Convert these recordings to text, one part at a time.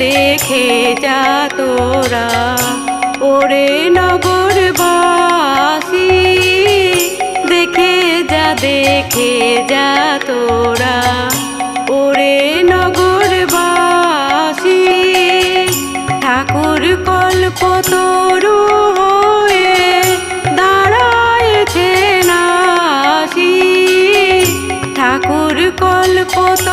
যা তোরা। ওরে নগরবাসী, দেখে যা দেখে যা তোরা। ওরে নগরবাসী, ঠাকুর কল্পতরু হয়ে দাঁড়ায়েছে নাসি ঠাকুর কল্পতরু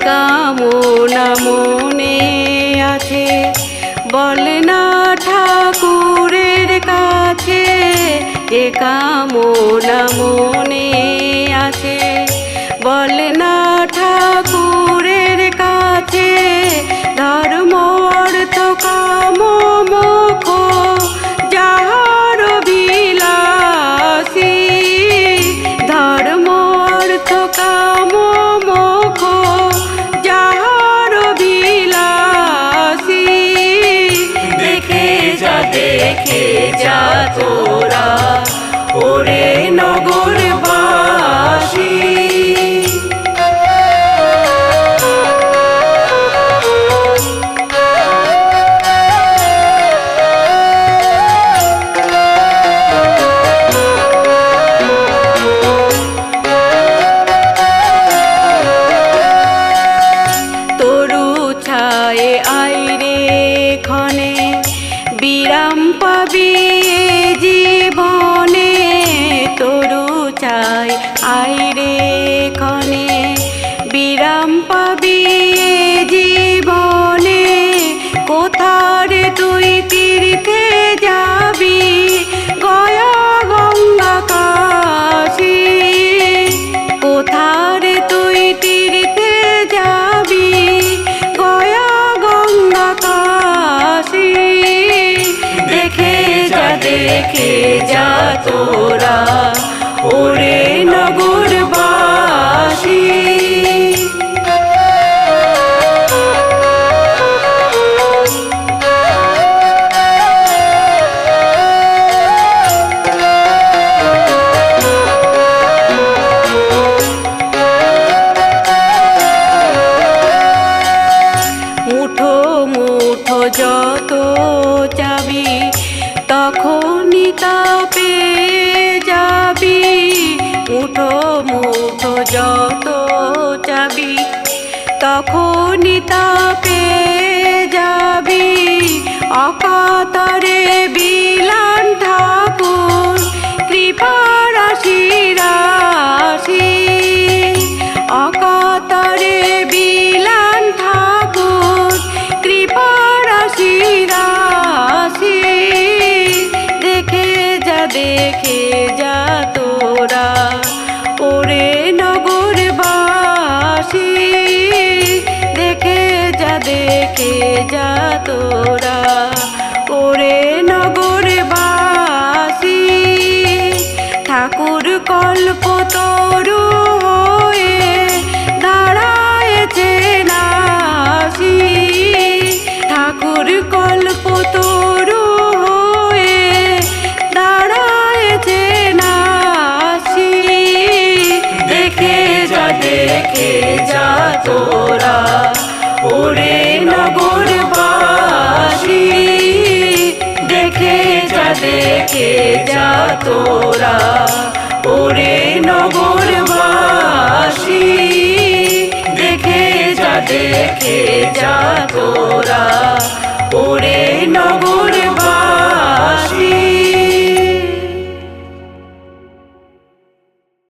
কামনা মনে আছে। বল না ঠাকুরের কাছে এ কামনা মনে सम्पवी দেখে যা তোরা। ওরে নগরবাসী মুঠো মুঠো যত যাবি তখনই তা পেয়ে যাবি। উঠো মুঠো যত যাবি তখনই তা পেয়ে যাবি। অকাতরে বিলান দেখে যা তোরা। ওরে নগর বাসি দেখে যা দেখে যা তোরা। ওরে নগর বাসি ঠাকুর কল্প তরু দেখে যা তোরা। ওরে নগর বাসি, দেখে যা দেখে যা তোরা। ওরে নগর বাসি, দেখে যা দেখে যা তোরা।